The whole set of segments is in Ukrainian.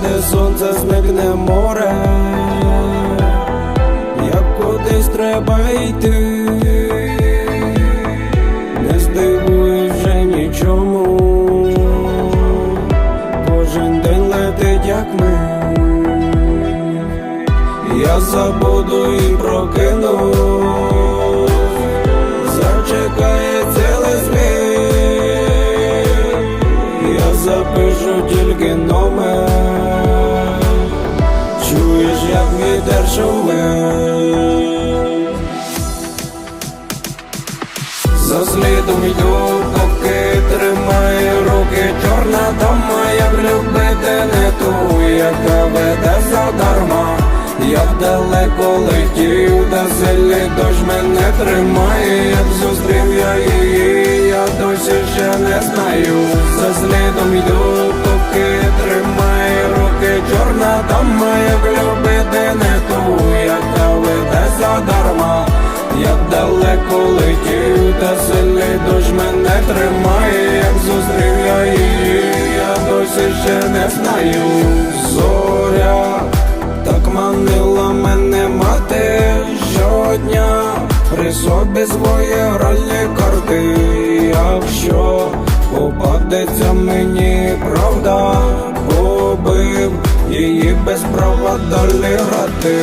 зайде сонце, зникне море, як кудись треба йти, не здивуєш вже нічому, кожен день летить, як ми. Я забуду і прокину, я запишу тільки номер, чуєш, як вітер шумить, за слідом йду, поки тримає руки, чорна дома, як любити не ту, яка веде задарма. Я далеко летів, та сильний дощ мене тримає, як зустрів я її, я досі ще не знаю. За слідом йду, поки тримає руки, чорна дама, як любити не ту, яка веде задарма. Як далеко летів, та сильний дощ мене тримає, як зустрів я її, я досі ще не знаю. Зоря так манила мене мати щодня при собі свої гральні попадеться мені правда, побив її без права далі грати,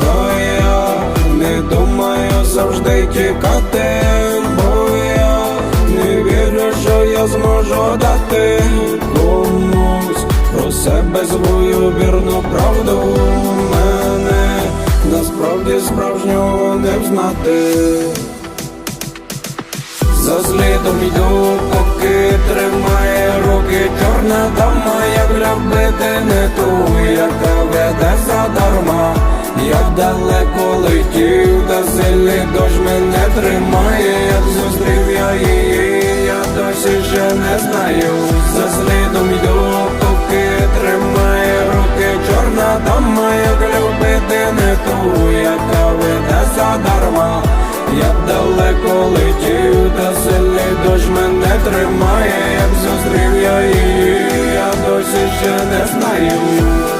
та я не думаю завжди тікати, бо я не вірю, що я зможу дати комусь про себе свою вірну правду мене насправді справжнього не взнати. За слідом йду, поки тримає руки. Чорна дама, як любити не ту, яка веде задарма, як далеко летів, та сильний дощ мене тримає, як зустрів я її, я досі ще не знаю. За слідом йду, поки тримає руки. Чорна дама, як любити не ту, яка веде задарма, як далеко летів, хто ж мене тримає, як зустрів я її, я досі ще не знаю.